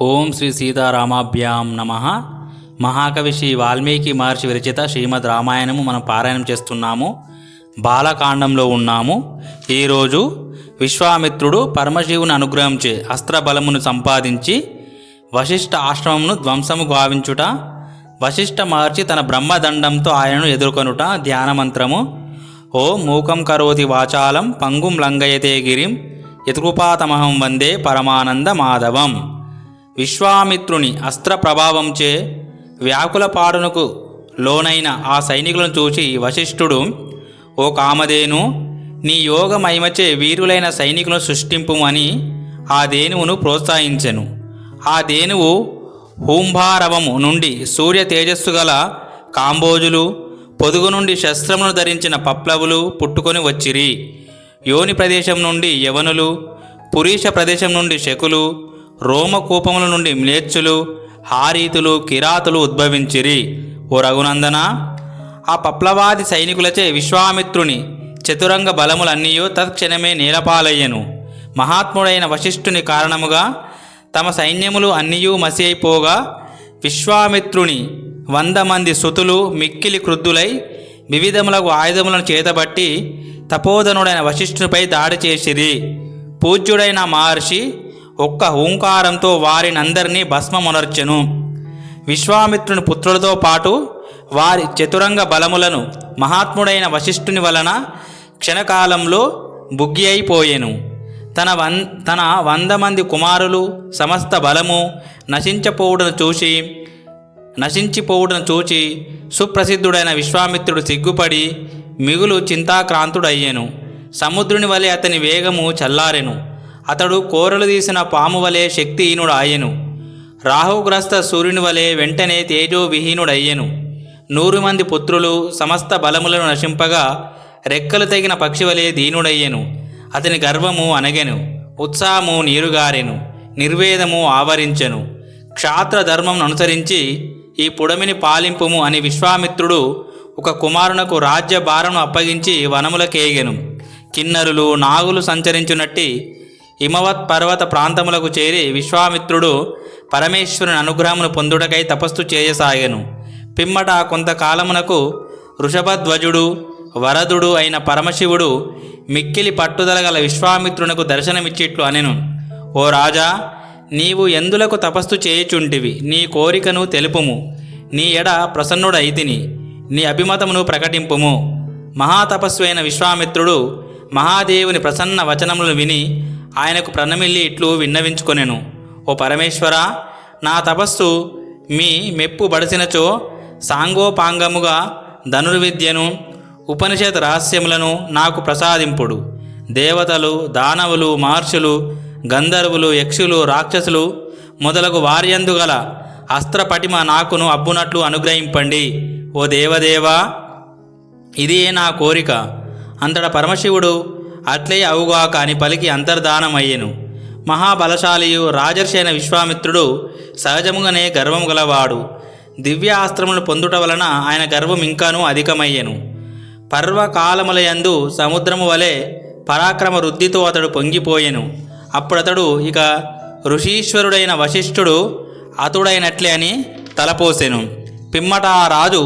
ఓం శ్రీ సీతారామాభ్యాం నమ. మహాకవి శ్రీ వాల్మీకి మహర్షి విరచిత శ్రీమద్ రామాయణము మనం పారాయణం చేస్తున్నాము. బాలకాండంలో ఉన్నాము. ఈరోజు విశ్వామిత్రుడు పరమశివుని అనుగ్రహించే అస్త్రబలమును సంపాదించి వశిష్ఠ ఆశ్రమమును ధ్వంసము గావించుట వశిష్ఠ మహర్షి తన బ్రహ్మదండంతో ఆయనను ఎదుర్కొనుట ధ్యానమంత్రము ఓ మూకం కరోతి వాచాలం పంగుం లంగయతే గిరిం యతృపాతమహం వందే పరమానంద మాధవం. విశ్వామిత్రుని అస్త్ర ప్రభావంచే వ్యాకుల పాడునకు లోనైన ఆ సైనికులను చూసి వశిష్ఠుడు ఓ కామధేను నీ యోగ మహిమచే వీరులైన సైనికులను సృష్టింపుమని ఆ దేనువును ప్రోత్సహించెను. ఆ దేనువు హూంభారవము నుండి సూర్య తేజస్సు గల కాంబోజులు పొదుగు నుండి శస్త్రమును ధరించిన పప్లవులు పుట్టుకొని వచ్చిరి. యోని ప్రదేశం నుండి యవనులు పురీష ప్రదేశం నుండి శకులు రోమకూపముల నుండి మ్లేచ్చులు హారీతులు కిరాతులు ఉద్భవించిరి. ఓ రఘునందన ఆ పప్లవాది సైనికులచే విశ్వామిత్రుని చతురంగ బలములన్నీయూ తత్క్షణమే నీలపాలయ్యను. మహాత్ముడైన వశిష్ఠుని కారణముగా తమ సైన్యములు అన్నీయూ మసి అయిపోగా విశ్వామిత్రుని వంద మంది సుతులు మిక్కిలి క్రుద్ధులై వివిధములకు ఆయుధములను చేతబట్టి తపోధనుడైన వశిష్ఠునిపై దాడి చేసిరి. పూజ్యుడైన మహర్షి ఒక్క ఓంకారంతో వారినందరినీ భస్మమునర్చెను. విశ్వామిత్రుని పుత్రులతో పాటు వారి చతురంగ బలములను మహాత్ముడైన వశిష్ఠుని వలన క్షణకాలంలో బుగ్గి అయిపోయెను. తన వన్ తన వంద మంది కుమారులు సమస్త బలము నశించపోవుడను చూసి నశించిపోవుడను చూచి సుప్రసిద్ధుడైన విశ్వామిత్రుడు సిగ్గుపడి మిగులు చింతాక్రాంతుడయ్యెను. సముద్రుని వలె అతని వేగము చల్లారెను. అతడు కోరలు తీసిన పాము వలె శక్తిహీనుడాయెను. రాహుగ్రస్త సూర్యుని వలె వెంటనే తేజోవిహీనుడయ్యెను. నూరు మంది పుత్రులు సమస్త బలములను నశింపగా రెక్కలు తగిన పక్షి వలె దీనుడయ్యెను. అతని గర్వము అనగెను. ఉత్సాహము నీరుగారెను. నిర్వేదము ఆవరించెను. క్షాత్ర ధర్మం అనుసరించి ఈ పుడమిని పాలింపుము అని విశ్వామిత్రుడు ఒక కుమారునకు రాజ్య భారను అప్పగించి వనములకేగెను. కిన్నరులు నాగులు సంచరించునట్టి హిమవత్ పర్వత ప్రాంతములకు చేరి విశ్వామిత్రుడు పరమేశ్వరుని అనుగ్రహమును పొందుటకై తపస్సు చేయసాగాను. పిమ్మట కొంతకాలమునకు వృషభధ్వజుడు వరదుడు అయిన పరమశివుడు మిక్కిలి పట్టుదల గల విశ్వామిత్రునకు దర్శనమిచ్చిట్లు అనెను. ఓ రాజా నీవు ఎందులకు తపస్సు చేయుచుంటివి? నీ కోరికను తెలుపుము. నీ ఎడ ప్రసన్నుడైతిని. నీ అభిమతమును ప్రకటింపుము. మహాతపస్సు అయిన విశ్వామిత్రుడు మహాదేవుని ప్రసన్న వచనములను విని ఆయనకు ప్రణమిల్లి ఇట్లు విన్నవించుకొనెను. ఓ పరమేశ్వర నా తపస్సు మీ మెప్పు బడిసినచో సాంగోపాంగముగా ధనుర్విద్యను ఉపనిషత్ రహస్యములను నాకు ప్రసాదింపుడు. దేవతలు దానవులు మహర్షులు గంధర్వులు యక్షులు రాక్షసులు మొదలగు వార్యందు గల అస్త్రపటిమ నాకును అబ్బునట్లు అనుగ్రహింపండి. ఓ దేవదేవా ఇదే నా కోరిక. అంతట పరమశివుడు అట్లే అవుగాక అని పలికి అంతర్ధానమయ్యెను. మహాబలశాలియు రాజర్షైన విశ్వామిత్రుడు సహజముగానే గర్వము గలవాడు. దివ్యాస్త్రములు పొందుట వలన ఆయన గర్వం ఇంకానూ అధికమయ్యెను. పర్వకాలములయందు సముద్రము వలె పరాక్రమ వృద్ధితో అతడు పొంగిపోయెను. అప్పుడతడు ఇక ఋషీశ్వరుడైన వశిష్ఠుడు అతుడైనట్లే అని తలపోసెను. పిమ్మట ఆ రాజు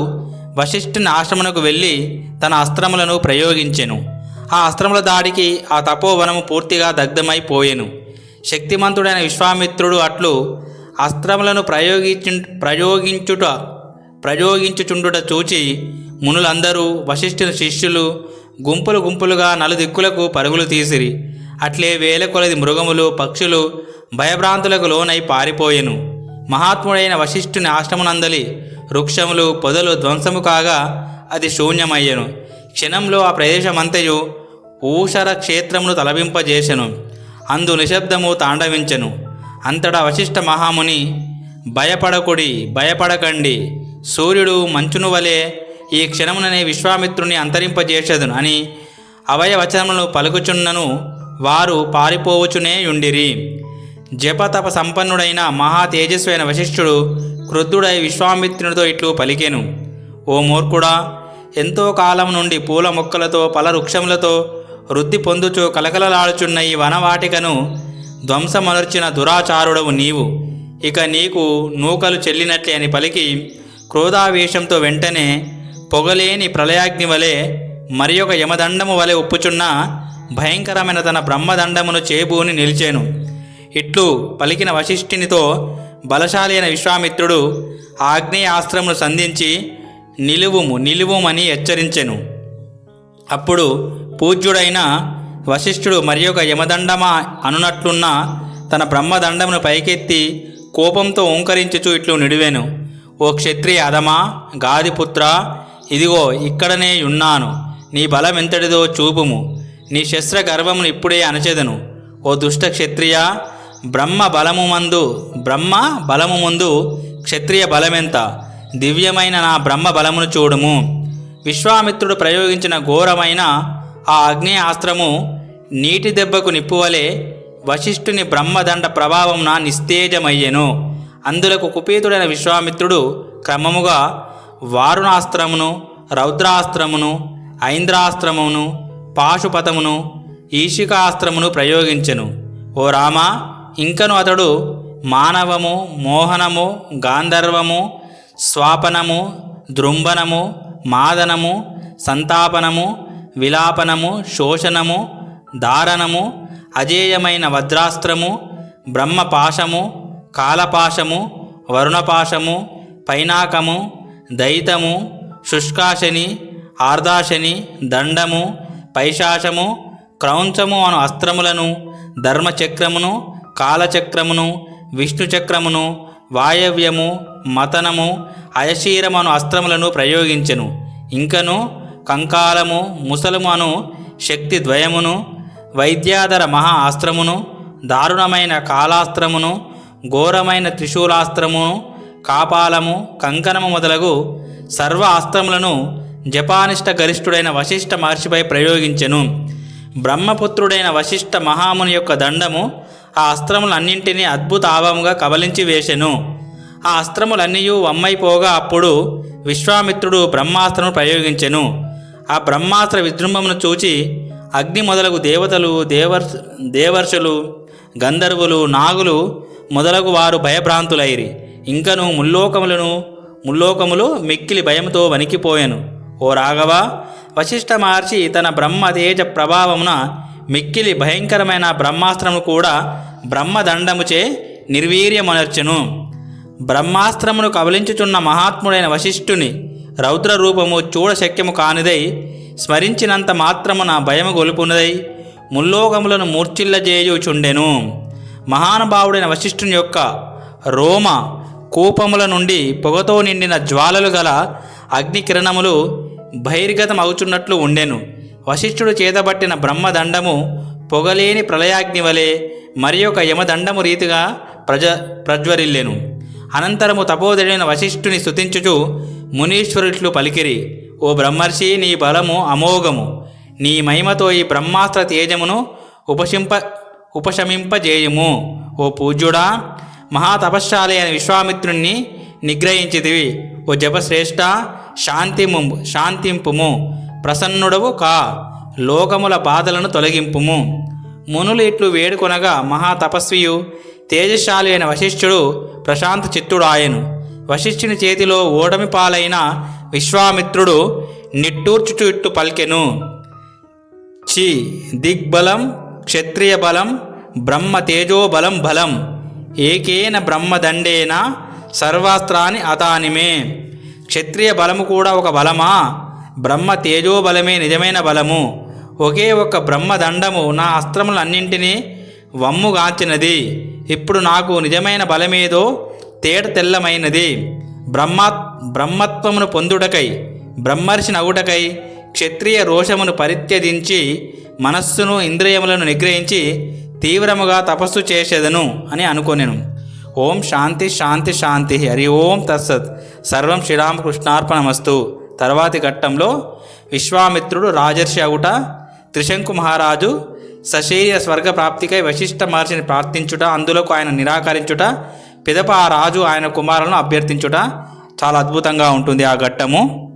వశిష్ఠుని ఆశ్రమునకు వెళ్ళి తన అస్త్రములను ప్రయోగించెను. ఆ అస్త్రముల దాడికి ఆ తపోవనము పూర్తిగా దగ్ధమైపోయెను. శక్తిమంతుడైన విశ్వామిత్రుడు అట్లు అస్త్రములను ప్రయోగించు ప్రయోగించుట ప్రయోగించుచుండుట చూచి మునులందరూ వశిష్ఠుని శిష్యులు గుంపులు గుంపులుగా నలుదిక్కులకు పరుగులు తీసిరి. అట్లే వేల కొలది మృగములు పక్షులు భయభ్రాంతులకు లోనై పారిపోయెను. మహాత్ముడైన వశిష్ఠుని ఆశ్రమనందలి వృక్షములు పొదలు ధ్వంసము కాగా అది శూన్యమయ్యెను. క్షణంలో ఆ ప్రదేశమంతయు ఊషర క్షేత్రమును తలవింపజేసెను అందు నిశ్శబ్దము తాండవించెను. అంతటా వశిష్ఠ మహాముని భయపడకుడి భయపడకండి. సూర్యుడు మంచును వలె ఈ క్షణముననే విశ్వామిత్రుని అంతరింపజేసెదును అని అవయవచనములను పలుకుచున్నను వారు పారిపోవచునే యుండిరి. జపతప సంపన్నుడైన మహా తేజస్వైన వశిష్ఠుడు క్రుద్ధుడై విశ్వామిత్రునితో ఇట్లు పలికెను. ఓ మూర్ఖుడా ఎంతో కాలం నుండి పూల మొక్కలతో పల వృక్షములతో వృద్ధి పొందుచు కలకలలాడుచున్న ఈ వనవాటికను ధ్వంసమనర్చిన దురాచారుడవు నీవు. ఇక నీకు నూకలు చెల్లినట్లే అని పలికి క్రోధావేశంతో వెంటనే పొగలేని ప్రళయాగ్ని వలె మరి ఒక యమదండము వలె ఉప్పుచున్న భయంకరమైన తన బ్రహ్మదండమును చేబూని నిలిచాను. ఇట్లు పలికిన వశిష్ఠునితో బలశాలి అయిన విశ్వామిత్రుడు ఆగ్నేయాస్త్రమును సంధించి నిలువుము నిలువుమని హెచ్చరించెను. అప్పుడు పూజ్యుడైన వశిష్ఠుడు మరి ఒక యమదండమా అనునట్లున్న తన బ్రహ్మదండమును పైకెత్తి కోపంతో ఓంకరించుచు ఇట్లు నిడివెను. ఓ క్షత్రియ అదమా గాదిపుత్ర ఇదిగో ఇక్కడనే ఉన్నాను. నీ బలం ఎంతటిదో చూపుము. నీ శస్త్ర గర్వమును ఇప్పుడే అణచెదను. ఓ దుష్ట క్షత్రియ బ్రహ్మ బలము మందు బ్రహ్మ బలము ముందు క్షత్రియ బలమెంత? దివ్యమైన నా బ్రహ్మ బలమును చూడుము. విశ్వామిత్రుడు ప్రయోగించిన ఘోరమైన ఆ అగ్నేయాస్త్రము నీటి దెబ్బకు నిప్పువలే వశిష్ఠుని బ్రహ్మదండ ప్రభావంన నిస్తేజమయ్యెను. అందులకు కుపీతుడైన విశ్వామిత్రుడు క్రమముగా వారుణాస్త్రమును రౌద్రాస్త్రమును ఐంద్రాస్త్రమును పాశుపతమును ఈశికాస్త్రమును ప్రయోగించెను. ఓ రామ ఇంకను అతడు మానవము మోహనము గాంధర్వము స్వాపనము దృంభనము మాదనము సంతాపనము విలాపనము శోషణము దారణము అజేయమైన వజ్రాస్త్రము బ్రహ్మపాశము కాలపాశము వరుణపాశము పైనాకము దయితము శుష్కాశని ఆర్దాశని దండము పైశాశము క్రౌంచము అను అస్త్రములను ధర్మచక్రమును కాలచక్రమును విష్ణుచక్రమును వాయవ్యము మతనము అయశీరమను అస్త్రములను ప్రయోగించెను. ఇంకను కంకాలము ముసలము అను శక్తి ద్వయమును వైద్యాధర మహా అస్త్రమును దారుణమైన కాలాస్త్రమును ఘోరమైన త్రిశూలాస్త్రమును కాపాలము కంకణము మొదలగు సర్వ అస్త్రములను జపానిష్ట గరిష్ఠుడైన వశిష్ఠ మహర్షిపై ప్రయోగించెను. బ్రహ్మపుత్రుడైన వశిష్ఠ మహాముని యొక్క దండము ఆ అస్త్రములన్నింటినీ అద్భుత ఆభముగా కబలించి వేసెను. ఆ అస్త్రములన్నీ వమ్మైపోగా అప్పుడు విశ్వామిత్రుడు బ్రహ్మాస్త్రము ప్రయోగించెను. ఆ బ్రహ్మాస్త్ర విజృంభమును చూచి అగ్ని మొదలగు దేవతలు దేవర్ దేవర్షులు గంధర్వులు నాగులు మొదలగు వారు భయభ్రాంతులైరి. ఇంకను ముల్లోకములను ముల్లోకములు మిక్కిలి భయముతో వణికిపోయాను. ఓ రాఘవ వశిష్ఠ మహర్షి తన బ్రహ్మ తేజ ప్రభావమున మిక్కిలి భయంకరమైన బ్రహ్మాస్త్రము కూడా బ్రహ్మదండముచే నిర్వీర్యమనర్చెను. బ్రహ్మాస్త్రమును కబలించుచున్న మహాత్ముడైన వశిష్ఠుని రౌద్ర రూపము చూడశక్యము కానిదై స్మరించినంత మాత్రమున భయము గొలుపునదై ముల్లోకములను మూర్చిల్లజేయుచుండెను మహానుభావుడైన వశిష్ఠుని యొక్క రోమ కూపముల నుండి పొగతో నిండిన జ్వాలలు గల అగ్నికిరణములు బహిర్గతం అవుచున్నట్లు ఉండెను. వశిష్ఠుడు చేతబట్టిన బ్రహ్మదండము పొగలేని ప్రళయాగ్ని వలె మరి ఒక యమదండము రీతిగా ప్రజ ప్రజ్వరిల్లెను. అనంతరము తపోదైన వశిష్ఠుని స్థుతించుచు మునీశ్వరుట్లు పలికిరి ఓ బ్రహ్మర్షి నీ బలము అమోఘము. నీ మహిమతో ఈ బ్రహ్మాస్త్ర తేజమును ఉపశింప ఉపశమింపజేయుము. ఓ పూజ్యుడా మహాతపశ్శాలి అయిన విశ్వామిత్రుణ్ణి నిగ్రహించితివి. ఓ జపశ్రేష్ఠ శాంతిము శాంతింపుము. ప్రసన్నుడవు కా లోకముల బాధలను తొలగింపుము. మునులు ఇట్లు వేడుకొనగా మహాతపస్వియు తేజశాలి అయిన వశిష్ఠుడు ప్రశాంత చిత్తుడాయను. వశిష్ఠుని చేతిలో ఓడమి పాలైన విశ్వామిత్రుడు నిట్టూర్చుచు ఇట్టు పలికెను. చి దిగ్బలం క్షత్రియ బలం బ్రహ్మ తేజోబలం బలం ఏకేన బ్రహ్మదండేన సర్వాస్త్రాన్ని అతానిమే. క్షత్రియ బలము కూడా ఒక బలమా? బ్రహ్మ తేజోబలమే నిజమైన బలము. ఒకే ఒక బ్రహ్మదండము నా అస్త్రములన్నింటినీ వమ్ముగాంచినది. ఇప్పుడు నాకు నిజమైన బలమేదో? తేట తెల్లమైనది. బ్రహ్మా బ్రహ్మత్వమును పొందుటకై బ్రహ్మర్షి నగుటకై క్షత్రియ రోషమును పరిత్యజించి మనస్సును ఇంద్రియములను నిగ్రహించి తీవ్రముగా తపస్సు చేసేదను అని అనుకొనెను. ఓం శాంతి శాంతి శాంతి. హరి ఓం తత్సత్. సర్వం శ్రీరామకృష్ణార్పణమస్తు. తర్వాతి ఘట్టంలో విశ్వామిత్రుడు రాజర్షి అవుట త్రిశంకు మహారాజు సశరీర స్వర్గ ప్రాప్తికై వశిష్ఠ మహర్షిని ప్రార్థించుట అందులోకి ఆయన నిరాకరించుట పిదప ఆ రాజు ఆయన కుమారులను అభ్యర్థించుట చాలా అద్భుతంగా ఉంటుంది ఆ ఘట్టము.